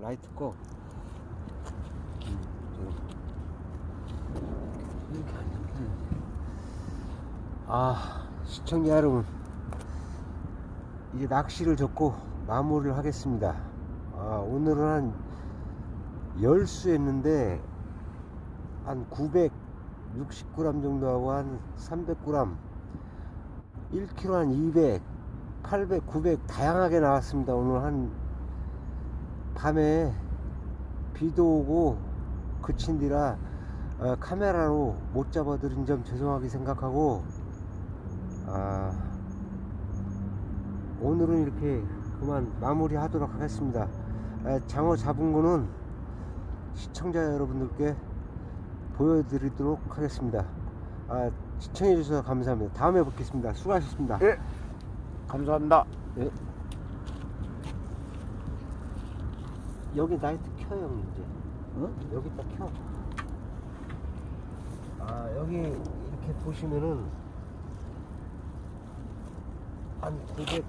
라이트 꺼. 아, 시청자 여러분. 이제 낚시를 접고 마무리를 하겠습니다. 아, 오늘은 한 10수 했는데, 한 960g 정도 하고 한 300g, 1kg 한 200, 800, 900 다양하게 나왔습니다. 오늘 한 밤에 비도 오고 그친 뒤라 어, 카메라로 못 잡아드린 점 죄송하게 생각하고 아, 오늘은 이렇게 그만 마무리 하도록 하겠습니다. 아, 장어 잡은 거는 시청자 여러분들께 보여드리도록 하겠습니다. 아, 시청해주셔서 감사합니다. 다음에 뵙겠습니다. 수고하셨습니다. 예. 감사합니다. 예. 여기 라이트 켜요 이제 어? 여기다 켜. 아 여기 이렇게 보시면은 한 900,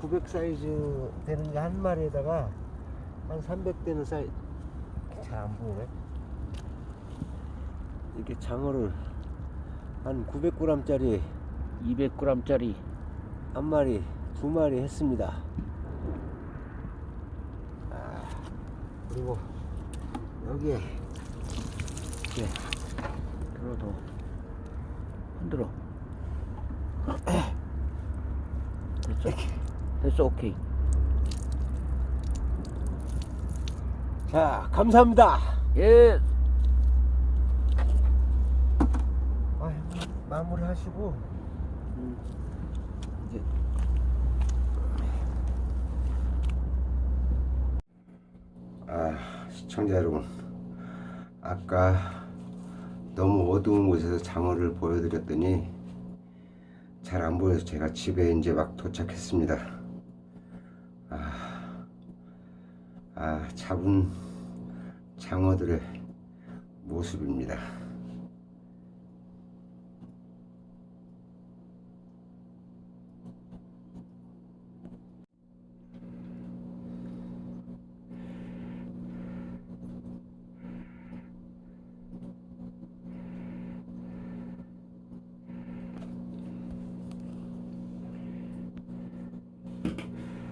900 사이즈 되는 게 한 마리에다가 한 300 되는 사이즈 잘 안 보이네. 이렇게 장어를 한 900g짜리 200g짜리 한 마리, 두 마리 했습니다. 그리고 여기에 이렇게 들어도 흔들어. 됐어. 됐어. 오케이. 자 감사합니다. 예. 아, 마무리 하시고 음, 이제 아 시청자 여러분 아까 너무 어두운 곳에서 장어를 보여드렸더니 잘 안 보여서 제가 집에 이제 막 도착했습니다. 아, 아 잡은 장어들의 모습입니다.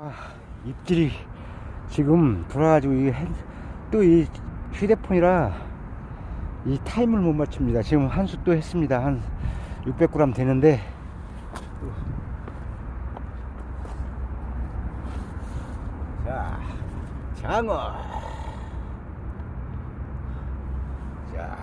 아, 입질이 지금 돌아가지고 또이 휴대폰이라 이 타임을 못 맞춥니다. 지금 한수 또 했습니다. 한 600g 되는데 자, 장어. 자.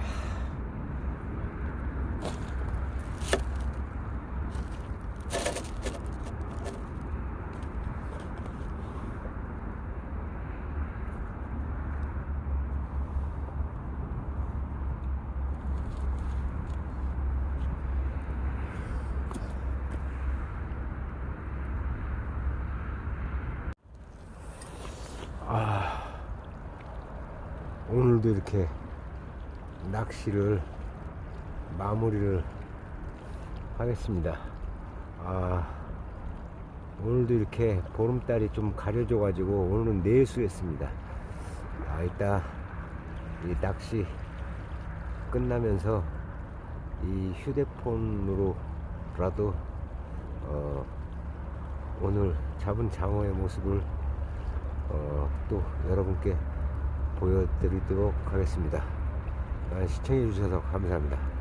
아, 오늘도 이렇게 낚시를 마무리를 하겠습니다. 아, 오늘도 이렇게 보름달이 좀 가려져 가지고 오늘은 내수했습니다. 아, 이따 이 낚시 끝나면서 이 휴대폰으로라도 어, 오늘 잡은 장어의 모습을 어, 또 여러분께 보여드리도록 하겠습니다. 아, 시청해 주셔서 감사합니다.